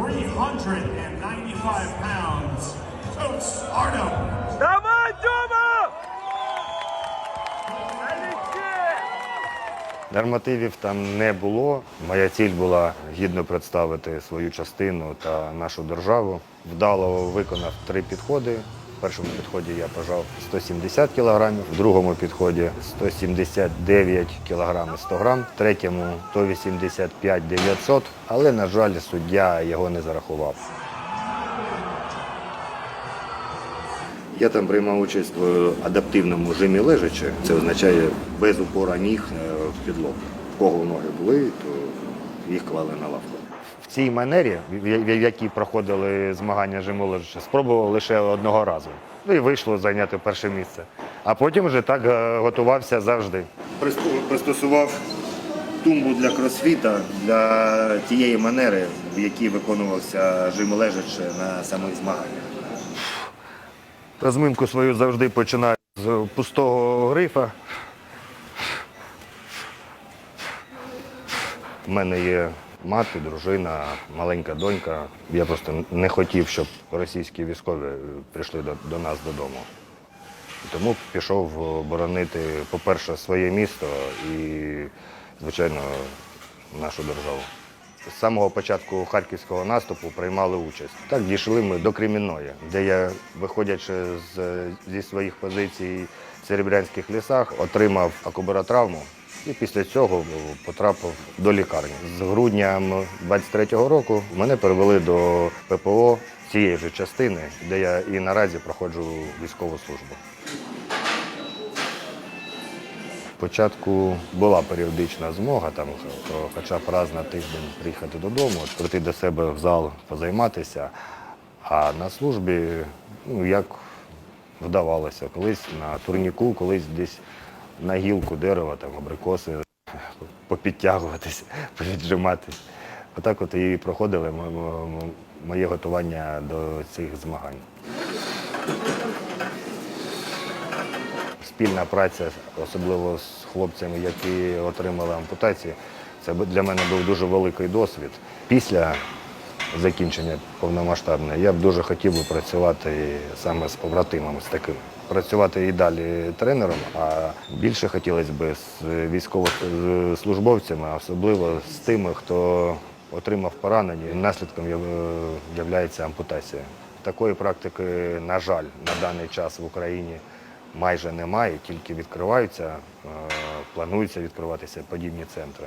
395 pounds, Coach Arno. Давай, Тьома! Нормативів там не було. Моя ціль була гідно представити свою частину та нашу державу. Вдало виконав три підходи. В першому підході я пожав 170 кілограмів, в другому підході 179 кілограмів 100 грам, в третьому 185 900, але, на жаль, суддя його не зарахував. Я там приймав участь в адаптивному жимі лежачи. Це означає без упора ніг е, в підлогу. В кого ноги були, то їх клали на лавку. В цій манері, в якій проходили змагання жиму спробував лише одного разу. Ну і вийшло зайняти перше місце. А потім вже так е, готувався завжди. Пристосував тумбу для кросфіта для тієї манери, в якій виконувався жим лежачи на самих змаганнях. Розминку свою завжди починаю з пустого грифа. У мене є мати, дружина, маленька донька. Я просто не хотів, щоб російські військові прийшли до, до нас додому. Тому пішов боронити, по-перше, своє місто і, звичайно, нашу державу. З самого початку харківського наступу приймали участь. Так дійшли ми до Кремінної, де я, виходячи з, зі своїх позицій в Серебрянських лісах, отримав акубаротравму і після цього потрапив до лікарні. З грудня 23-го року мене перевели до ППО цієї ж частини, де я і наразі проходжу військову службу. Спочатку була періодична змога, там хоча б раз на тиждень приїхати додому, прийти до себе в зал, позайматися. А на службі, ну як вдавалося, колись на турніку, колись десь на гілку дерева, там абрикоси, попідтягуватись, повіджиматись. Отак от і проходили моє готування до цих змагань. спільна праця, особливо з хлопцями, які отримали ампутації, це для мене був дуже великий досвід. Після закінчення повномасштабної я б дуже хотів би працювати саме з побратимами, з таким. Працювати і далі тренером, а більше хотілося б з військовослужбовцями, особливо з тими, хто отримав поранення. Наслідком є ампутація. Такої практики, на жаль, на даний час в Україні майже немає, тільки відкриваються, е, плануються відкриватися подібні центри.